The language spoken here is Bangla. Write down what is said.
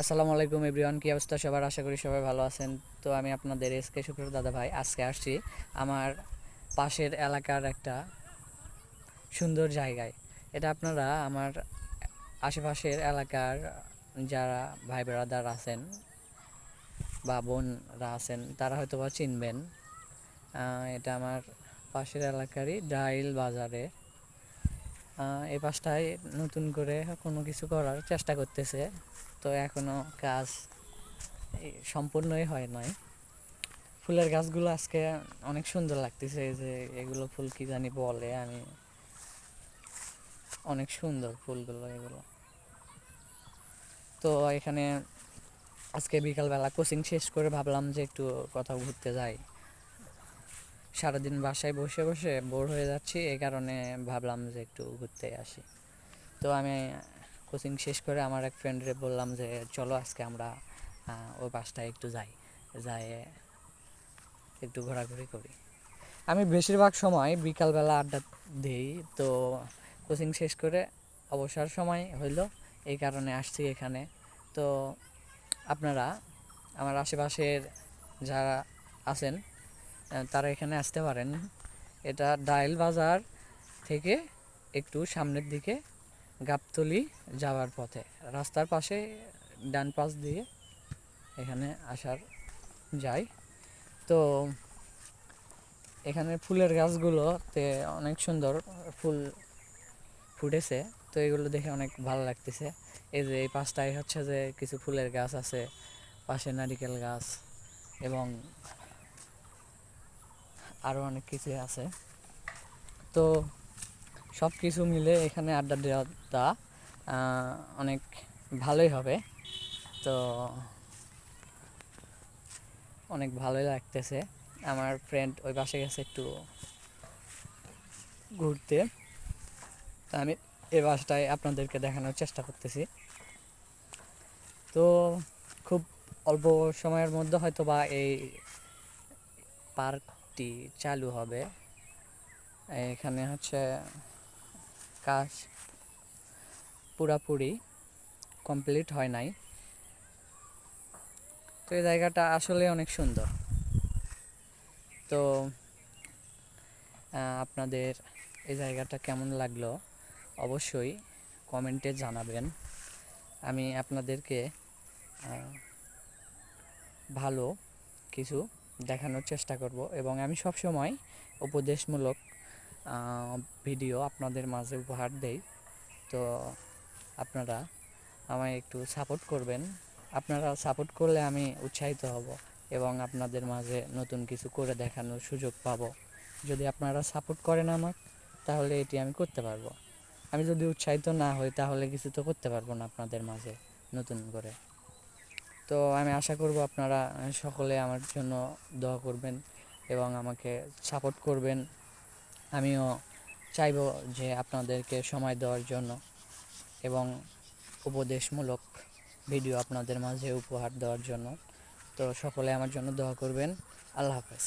আসসালামু আলাইকুম এভরিওয়ান, কী অবস্থা সবার? আশা করি সবাই ভালো আছেন। তো আমি আপনাদের এস কে শুক্র দাদা ভাই, আজকে আসছি আমার পাশের এলাকার একটা সুন্দর জায়গায়। এটা আপনারা আমার আশেপাশের এলাকার যারা ভাই ব্রাদার আছেন বা বোনরা আছেন, তারা হয়তো বা চিনবেন এটা আমার পাশের এলাকারই ডাইল বাজারে। এই পাশটায় নতুন করে কোনো কিছু করার চেষ্টা করতেছে। তো এখনও কাজ সম্পূর্ণই হয় নাই। ফুলের গাছগুলো আজকে অনেক সুন্দর লাগতেছে যে এগুলো ফুল কি জানি বলে, আমি অনেক সুন্দর ফুলগুলো এগুলো। তো এখানে আজকে বিকালবেলা কোচিং শেষ করে ভাবলাম যে একটু কোথাও ঘুরতে যাই। সারাদিন বাসায় বসে বসে বোর হয়ে যাচ্ছি। এই কারণে ভাবলাম যে একটু ঘুরতে আসি। তো আমি কোচিং শেষ করে আমার এক ফ্রেন্ডরে বললাম যে, চলো আজকে আমরা ওই পাশটায় একটু যাই। যাই একটু ঘোরাঘুরি করি। আমি বেশিরভাগ সময় বিকালবেলা আড্ডা দিই। তো কোচিং শেষ করে অবসর সময় হইল, এই কারণে আসছি এখানে। তো আপনারা, আমার আশেপাশের যারা আছেন তারা এখানে আসতে পারেন। এটা ডাইল বাজার থেকে একটু সামনের দিকে গাবতলি যাওয়ার পথে। রাস্তার পাশে ডান পাশ দিয়ে এখানে আসার যায়। তো এখানে ফুলের গাছগুলোতে অনেক সুন্দর ফুল ফুটেছে। তো এগুলো দেখে অনেক ভালো লাগতেছে। এই যে এই পাশটায় হচ্ছে যে কিছু ফুলের গাছ আছে, পাশে নারিকেল গাছ এবং আরও অনেক কিছু আছে। তো সব কিছু মিলে এখানে আড্ডা দেওয়াটা অনেক ভালোই হবে। তো অনেক ভালোই লাগতেছে। আমার ফ্রেন্ড ওই পাশে গেছে একটু ঘুরতে। তা আমি এই বাসটায় আপনাদেরকে দেখানোর চেষ্টা করতেছি। তো খুব অল্প সময়ের মধ্যে হয়তো বা এই পার্কটি চালু হবে। এখানে হচ্ছে কাজ পুরাপুরি কমপ্লিট হয় নাই। তো এই জায়গাটা আসলে অনেক সুন্দর। তো আপনাদের এই জায়গাটা কেমন লাগল অবশ্যই কমেন্টে জানাবেন। আমি আপনাদেরকে ভালো কিছু দেখানোর চেষ্টা করব এবং আমি সব সময় উপদেশমূলক ভিডিও আপনাদের মাঝে উপহার দেই। তো আপনারা আমায় একটু সাপোর্ট করবেন। আপনারা সাপোর্ট করলে আমি উৎসাহিত হব এবং আপনাদের মাঝে নতুন কিছু করে দেখানোর সুযোগ পাবো। যদি আপনারা সাপোর্ট করেন আমার তাহলে এটি আমি করতে পারব। আমি যদি উৎসাহিত না হই, তাহলে কিছু তো করতে পারব না আপনাদের মাঝে নতুন করে। তো আমি আশা করব আপনারা সকলে আমার জন্য দোয়া করবেন এবং আমাকে সাপোর্ট করবেন। আমিও চাইব যে আপনাদেরকে সময় দেওয়ার জন্য এবং উপদেশমূলক ভিডিও আপনাদের মাঝে উপহার দেওয়ার জন্য। তো সকলে আমার জন্য দোয়া করবেন। আল্লাহ হাফেজ।